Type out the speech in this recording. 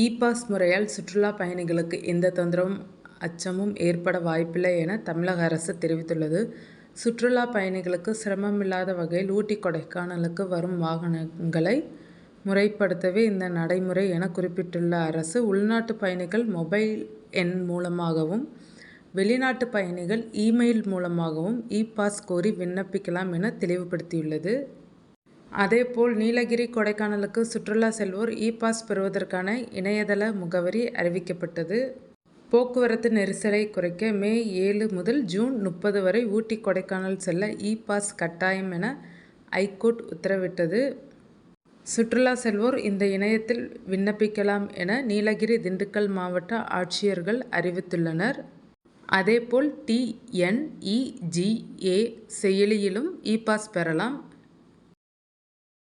E pass முறையால் சுற்றுலா பயணிகளுக்கு எந்த தொந்தரவும் அச்சமும் ஏற்பட வாய்ப்பில்லை என தமிழக அரசு தெரிவித்துள்ளது. சுற்றுலா பயணிகளுக்கு சிரமமில்லாத வகையில் ஊட்டி கொடைக்கானலுக்கு வரும் வாகனங்களை முறைப்படுத்தவே இந்த நடைமுறை என குறிப்பிட்டுள்ள அரசு உள்நாட்டு பயணிகள் மொபைல் எண் மூலமாகவும் வெளிநாட்டு பயணிகள் இமெயில் மூலமாகவும் இ பாஸ் கோரி விண்ணப்பிக்கலாம் என தெளிவுபடுத்தியுள்ளது. அதேபோல் நீலகிரி கொடைக்கானலுக்கு சுற்றுலா செல்வோர் இ பாஸ் பெறுவதற்கான இணையதள முகவரி அறிவிக்கப்பட்டது. போக்குவரத்து நெரிசலை குறைக்க மே ஏழு முதல் ஜூன் முப்பது வரை ஊட்டி கொடைக்கானல் செல்ல இ பாஸ் கட்டாயம் என ஐகோர்ட் உத்தரவிட்டது. சுற்றுலா செல்வோர் இந்த இணையத்தில் விண்ணப்பிக்கலாம் என நீலகிரி திண்டுக்கல் மாவட்ட ஆட்சியர்கள் அறிவித்துள்ளனர். அதேபோல் டிஎன்இஜிஏ செயலியிலும் இ பாஸ் பெறலாம்.